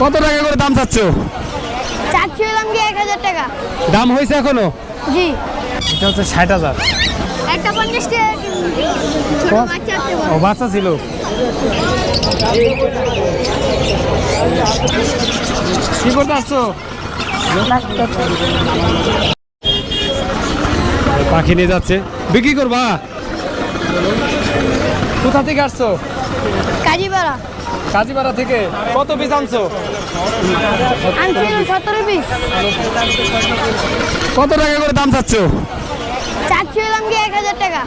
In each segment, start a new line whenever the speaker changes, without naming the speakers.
কত টাকা করে দাম চাচ্ছ?
চাচ্ছিলাম কি এক হাজার টাকা।
দাম হয়েছে এখনও?
জি।
এটা হচ্ছে ষাট হাজার।
একটা পঞ্চাশ টাকা ছোট বাচ্চা আসতে
ও বাচ্চা ছিল। কি করতে আসছো? পাখি নিয়ে যাচ্ছে। বিক্রি করবা? কোথা থেকে আসছো?
কাজীপাড়া।
কাজীপাড়া থেকে কত পিস আনছো? কত টাকা করে দাম চাচ্ছ?
চাচ্ছিলাম কি এক হাজার টাকা।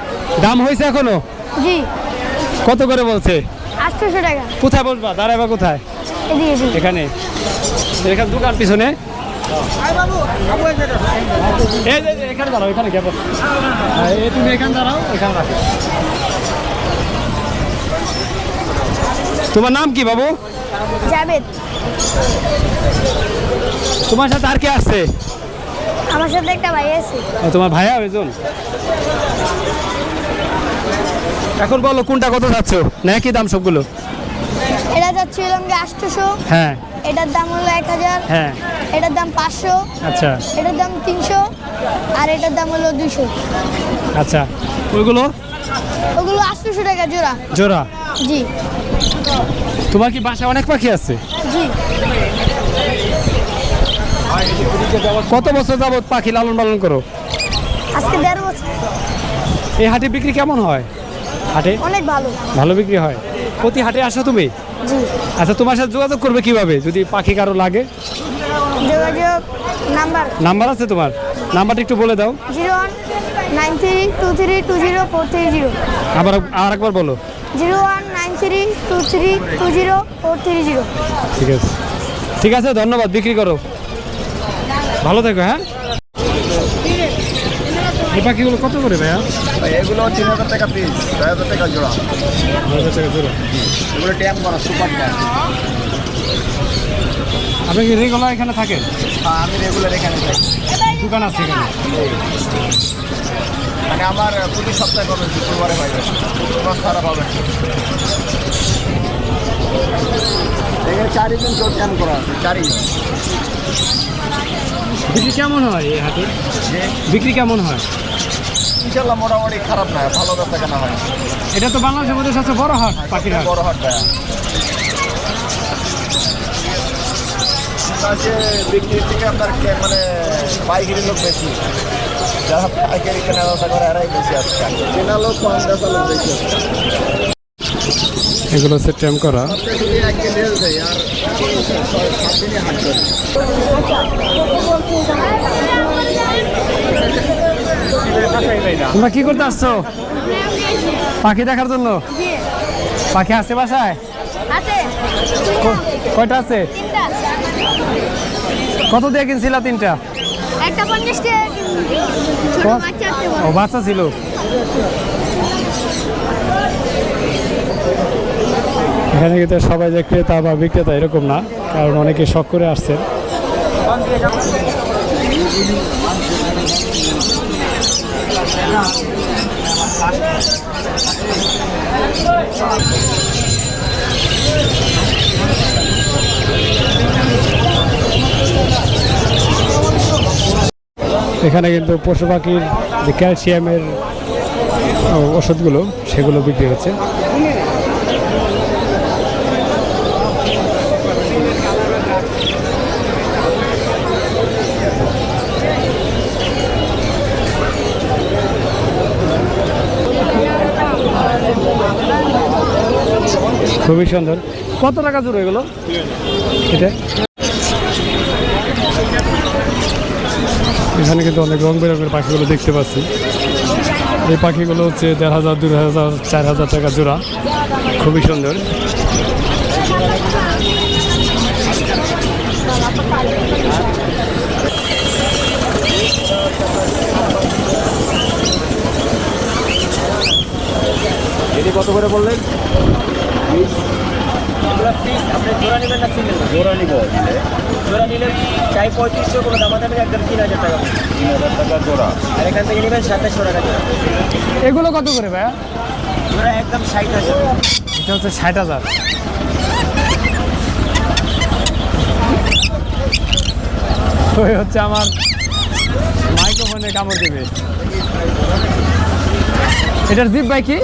দাম হয়েছে এখনও?
জি।
কত করে বলছে?
আটশোশো টাকা।
কোথায় বসবা? দাঁড়াবা কোথায়? এখানে। এখানে দোকান পিছনে। এখানে দাঁড়াও এখানে কেবল তুমি এখানে দাঁড়াও এখানে রাখো। তোমার নাম কি বাবু?
জাবেদ
তোমার সাথে আর কে আসছে?
আমার সাথে একটা ভাই আছে।
তোমার ভাইয়া ওইজন এখন বলো কোনটা কত যাচ্ছ? না একই দাম সবগুলো?
এটা যাচ্ছিলাম কি আটশোশো।
হ্যাঁ।
এটার দাম হলো এক হাজার।
হ্যাঁ।
এটার দাম পাঁচশো।
আচ্ছা।
এটার দাম তিনশো। আর এটার দাম হলো দুশো
আচ্ছা। ওইগুলো?
ওগুলো আটশোশো টাকা জোড়া।
জোড়া?
জি।
তোমার কি বাসায় অনেক পাখি আছে? কত বছর যাবত পাখি লালন পালন করো?
আজকে দেড় বছর।
এই হাটে বিক্রি কেমন হয়? হাটে?
অনেক ভালো।
ভালো বিক্রি হয়? প্রতি হাটে আসো তুমি?
জি।
আচ্ছা তোমার সাথে যোগাযোগ করবে কীভাবে? যদি পাখি কারও লাগে?
যোগাযোগ নাম্বার।
নাম্বার আছে তোমার? নাম্বারটা একটু বলে দাও।
Zero one nine three two three two zero four three zero.
আবার আর একবার বলো।
Zero one nine three two three two zero four three zero.
ঠিক আছে। ঠিক আছে ধন্যবাদ বিক্রি করো। ভালো থেকো হ্যাঁ? এই পাখিগুলো কত করে ভাইয়া?
এগুলো তিন হাজার টাকা পিস ছয় হাজার টাকা জোড়া।
হাজার টাকা জোড়া।
এগুলো ট্যাম করা সুপার ট্যাম
আপনি কি রেগুলার এখানে থাকেন?
আমি রেগুলার এখানে থাকি।
দোকান আছে এখানে।
মানে আমার প্রতি সপ্তাহে পাবেন শুক্রবারে পাই শুক্রবার ছাড়া পাবেন। এখানে চারিজন চোর ট্যাম করা আছে? চারিজন
বিক্রি কেমন হয় এই হাটে?
যে
বিক্রি কেমন হয়?
ইনশাল্লাহ মোটামুটি খারাপ না ভালো বেচা কেনা হয়।
এটা তো বাংলাদেশের মধ্যে সবচেয়ে বড় হাট পাখির হাট।
বড় হাট আছে বিক্রির থেকে আপনার মানে পাইকারি লোক বেশি। যারা পাইকারি কেনা বেচা করে এরাই বেশি আসছে কেনা লোক কম বেচা লোক বেশি আসছে
এগুলো হচ্ছে ট্যাম করা। তোমরা কি করতে আসছো? পাখি দেখার জন্য? পাখি আছে বাসায়? কয়টা আছে?
তিনটা।
কত দিয়ে কিনছিলা তিনটা?
একটা পঞ্চাশ টাকা ছোট বাচ্চা
ও বাচ্চা ছিল। এখানে কিন্তু সবাই যে ক্রেতা বা বিক্রেতা এরকম না কারণ অনেকে শখ করে আসছেন। এখানে কিন্তু পশু পাখির যে ক্যালসিয়ামের ওষুধগুলো, সেগুলো বিক্রি হচ্ছে। খুবই সুন্দর। কত টাকা জোর এগুলো? এটা? এখানে কিন্তু অনেক রং বেরঙের পাখিগুলো দেখতে পাচ্ছি। এই পাখিগুলো হচ্ছে দেড় হাজার দুই হাজার চার হাজার টাকা জোড়া। খুবই সুন্দর।
এটি কত করে বললেন?
আপনি জোড়া নেবেন না সিঙ্গেল
জোড়া নিব নিলে।
জোড়া নিলে চাই পঁয়ত্রিশশো কোনো দামাদামি একদম তিন হাজার টাকা।
তিন হাজার টাকা জোড়া।
আর এখান থেকে নেবেন সাতাশশো টাকা জোড়া।
এগুলো কত করে ভাইয়া?
জোড়া একদম ষাট হাজার।
এটা হচ্ছে ষাট হাজার। ওই হচ্ছে আমার মাইক্রোফোনে কামড় দেবে। এটার জিপ ভাই কি?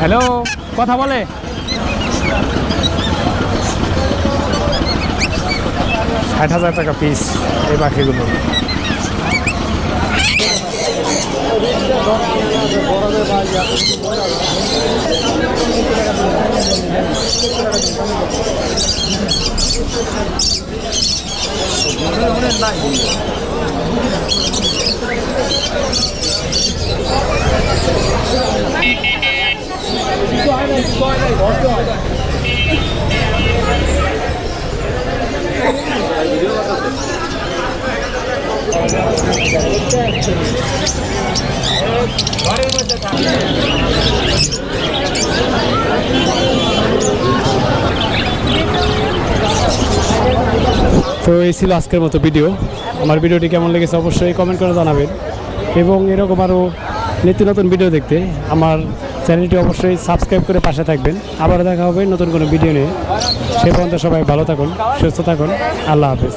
হ্যালো কথা বলে। ষাট হাজার টাকা পিস এই পাখিগুলো। তো এই ছিল আজকের মতো ভিডিও আমার ভিডিওটি কেমন লেগেছে অবশ্যই কমেন্ট করে জানাবেন। এবং এরকম আরও নিত্য নতুন ভিডিও দেখতে আমার চ্যানেলটি অবশ্যই সাবস্ক্রাইব করে পাশে থাকবেন। আবার দেখা হবে নতুন কোনো ভিডিও নিয়ে। সে পর্যন্ত সবাই ভালো থাকুন, সুস্থ থাকুন। আল্লাহ হাফেজ।